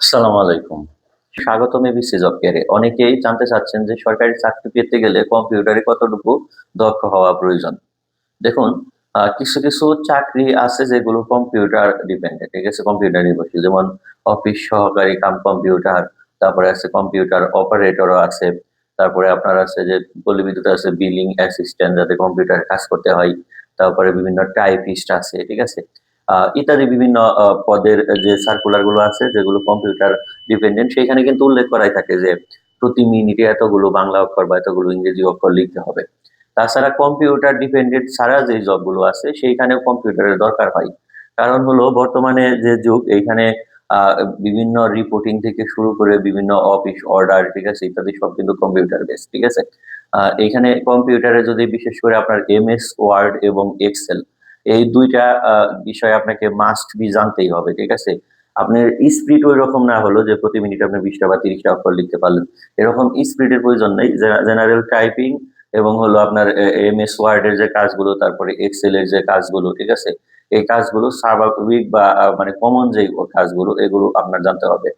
আসসালামু আলাইকুম। স্বাগতম এবিসি জব কেয়ারে অনেকেই জানতে চাচ্ছেন যে সরকারি চাকরি পেতে গেলে কম্পিউটারে কতটুকু দক্ষ হওয়া প্রয়োজন। দেখুন কিছু কিছু চাকরি আছে যেগুলো কম্পিউটার ডিপেন্ডেন্ট। ঠিক আছে, কম্পিউটার নির্ভরশীল যেমন অফিস সহকারী কাম কম্পিউটার, তারপরে আছে কম্পিউটার অপারেটরও আছে, তারপরে আপনার আছে যে পল্লী বিদ্যুৎ আছে, বিলিং অ্যাসিস্ট্যান্ট যাতে কম্পিউটারে কাজ করতে হয়, তারপরে বিভিন্ন টাইপিস্ট আছে, ঠিক আছে। ইত্যাদি বিভিন্ন পদের যে সার্কুলারগুলো আছে যেগুলো কম্পিউটার ডিপেন্ডেন্ট সেখানে কিন্তু উল্লেখ করাই থাকে যে প্রতি মিনিটে এতগুলো বাংলা অক্ষর বা এতগুলো ইংরেজি অক্ষর লিখতে হবে। তাছাড়া কম্পিউটার ডিপেন্ডেন্ট ছাড়া যে জবগুলো আছে সেইখানেও কম্পিউটারের দরকার হয়। কারণ হলো বর্তমানে যে যুগ এইখানে বিভিন্ন রিপোর্টিং থেকে শুরু করে বিভিন্ন অফিস অর্ডার ঠিক আছে ইত্যাদি সব কিন্তু কম্পিউটার বেস ঠিক আছে? আহ, এইখানে কম্পিউটারে যদি বিশেষ করে আপনার এম এস ওয়ার্ড এবং এক্সেল এই দুইটা বিষয় আপনাকে মাস্ট বি জানতেই হবে, ঠিক আছে? আপনার স্পিড ওই রকম না হলো যে প্রতি মিনিটে আপনি বিশটা বা তিরিশটা অক্ষর লিখতে পারলেন। এরকম স্পিডের প্রয়োজন নেই। জেনারেল টাইপিং এবং হলো আপনার এম এস ওয়ার্ডের যে কাজগুলো, তারপরে এক্সেল এর যে কাজগুলো, ঠিক আছে? এই কাজগুলো স্বাভাবিক বা মানে কমন যে কাজগুলো, এগুলো আপনার জানতে হবে।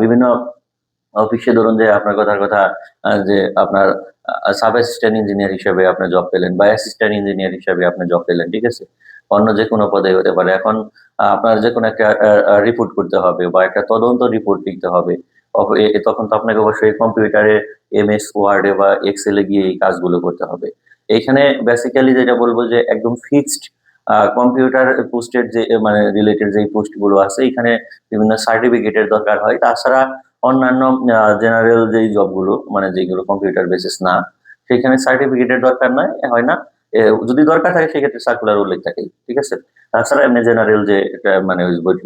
বিভিন্ন অফিসে ধরুন যে আপনার কথার কথা যে আপনার সাব অ্যাসিস্ট্যান্ট ইঞ্জিনিয়ার হিসেবে আপনি জব পেলেন বা অ্যাসিস্ট্যান্ট ইঞ্জিনিয়ার হিসেবে আপনি জব পেলেন, ঠিক আছে? অন্য যে কোনো পদে হতে পারে। এখন আপনার যে কোনো একটা রিপোর্ট করতে হবে বা একটা তদন্ত রিপোর্ট লিখতে হবে। তখন তো আপনাকে অবশ্যই কম্পিউটারে এম এস ওয়ার্ডে বা এক্সেলে গিয়ে এই কাজগুলো করতে হবে। এইখানে বেসিক্যালি যেটা বলব যে একদম ফিক্সড কম্পিউটার পোস্টের যে মানে রিলেটেড যে পোস্টগুলো আছে, এখানে বিভিন্ন সার্টিফিকেটের দরকার হয়। তাছাড়া অন্যান্য জেনারেল যেই জবগুলো মানে যেগুলো কম্পিউটার বেসিস না, সেখানে সার্টিফিকেটের দরকার নয় হয় না। যদি দরকার থাকে, সেক্ষেত্রে সার্কুলার উল্লেখ থাকে, ঠিক আছে? তাছাড়া এমনি জেনারেল যে মানে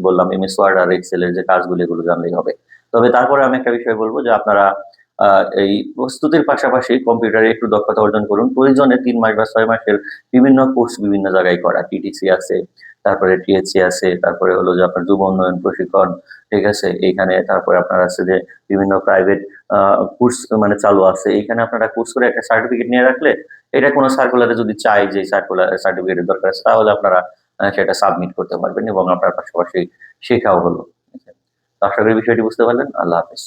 বললাম এমএস ওয়ার্ড আর এক্সেল এর যে কাজগুলো, এগুলো জানলেই হবে। তবে তারপরে আমি একটা বিষয় বলব যে, আপনারা এই প্রস্তুতির পাশাপাশি কম্পিউটারে একটু দক্ষতা অর্জন করুন। প্রয়োজনে তিন মাস বা ছয় মাসের বিভিন্ন কোর্স বিভিন্ন জায়গায় করা টিটিসি আছে তারপরে টিএসসি আছে, তারপরে হলো যে আপনার যুব উন্নয়ন প্রশিক্ষণ, ঠিক আছে? এইখানে তারপরে আপনার আছে যে বিভিন্ন প্রাইভেট কোর্স মানে চালু আছে। এইখানে আপনারা কোর্স করে একটা সার্টিফিকেট নিয়ে রাখলে এটা কোনো সার্কুলারে যদি চাই যে সার্কুলার সার্টিফিকেটের দরকার আছে, তাহলে আপনারা সেটা সাবমিট করতে পারবেন এবং আপনার পাশাপাশি শেখাও হলো। আশা করি বিষয়টি বুঝতে পারলেন। আল্লাহ হাফিজ।